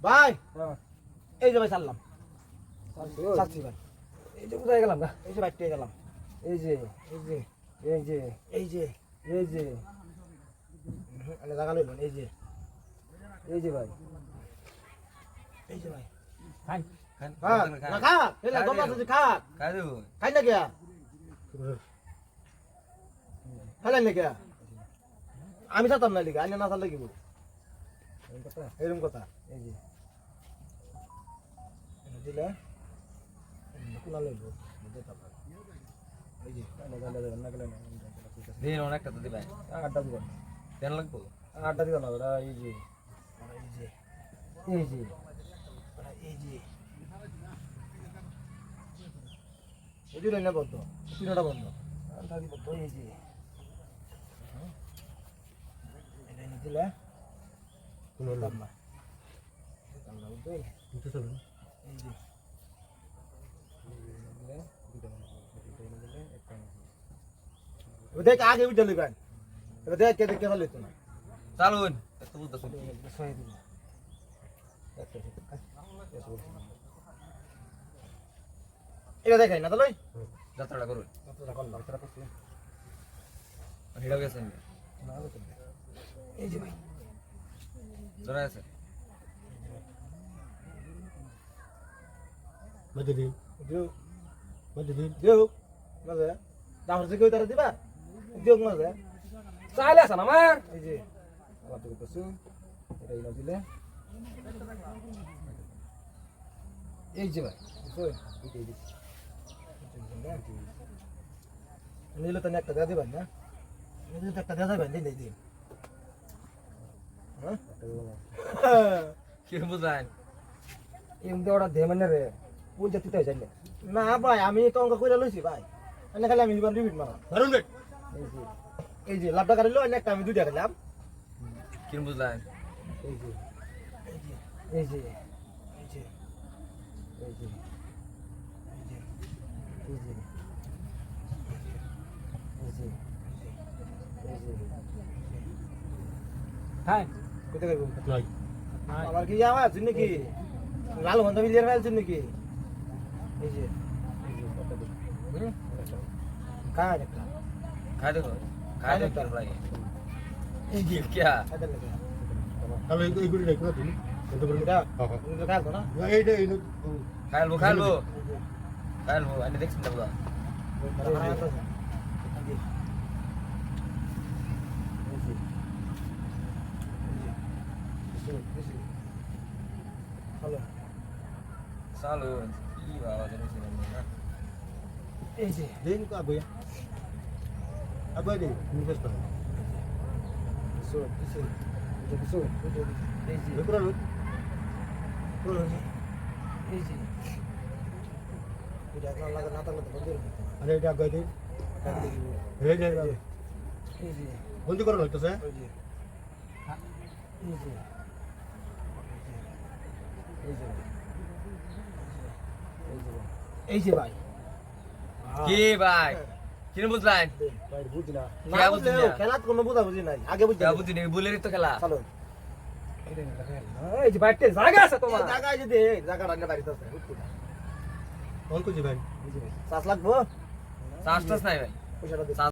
ভাই। হ্যাঁ। এই যে ভাই চাললাম। চাচ্ছি ভাই। এই যে কোথায় গেলাম এই যে ভাই গেলাম। এই যে এই যে এই যে এই যে। এই যে। আমি জায়গা লইলেন এই যে। এই যে ভাই। এই যে ভাই। খাই। না খা। এই দম আছে খা। খাই দেবো খাই না গিয়া খাইলেন না গিয়া আমি চাতাম না লিখা আইনে না চাল লাগিব এরকম কথা এই যে। দিলে কোনা লইব? এই যে না গেলে না দিন অনেকটা তো দিবাই আড্ডা দিবেন কেন লাগবো? আড্ডা দিবেন না ওরা এই যে এই যে এই যে এই যে। এই যে বন্ধ। তিনটা বন্ধ। আড্ডা দিব এই যে। দিলে কোনো লাভ না দুটো চলুন দেখ আগে উঠে লিবেন দেখ কে দেখতে ভালো হতো না। চালুন। এত বুঝতে এটা দেখাই না তাহলে। যাত্রাটা করুন। এই যে ভাই। জোড়া আছে। দিও। দিও। মাঝে দাহর থেকে তারা দিবা। দিও মাঝে চাইলে আছেন আমার এই যে। আমার তো কিছু এটা ইনো দিলে এই যে ভাই? নিলে তো একটা দেওয়া দিবেন না। নিলে তো একটা দেওয়া যাবেন দিন দিন কি বুঝান এমনি ওরা দে মানে রে জাতি তাই জানি না ভাই আমি তো অঙ্ক করে ভাই এনে আমি এনে একটা আমি দুইটা খেলাম কি বুঝলেন এই যে এই যে এই যে এই যে এই যে এই যে এই যে এই আমার কি জামা আছেন নাকি? লাল ঘণ্টা মিলিয়ে ফেলছেন নাকি এই যে। খায় দেখো। খায় দেখো খায় দেখো এই যে কি তাহলে এইগুলি দেখো তুমি খাইলবো চালু কি বাবা না এই যে দিন কা বই আবার দে কর সো দিছে কিছু এই যে দেখো না এই যে এটা না লাগে না থাকলে তো বন্ধ আরে এটা আগে দে দিতে এই যে এই যে বন্ধ করো যে এই যে এই যে এই যে এই যে ভাই। কি ভাই? কিনে বুঝলেন ভাই বুঝ না। না কে বুঝলে বুঝলি না? খেলা কোনো বুঝা বুঝি নাই। আগে বুঝি যা বুঝি নেই বুলেরই তো খেলা। চলো। এই যে বাইতে জায়গা আছে তোমার। জায়গা আছে দে জায়গা রান্না বাড়িতে আছে কোন কুজি ভাই। চাষ লাগবো? চাষ টাস নাই ভাই। পয়সাটা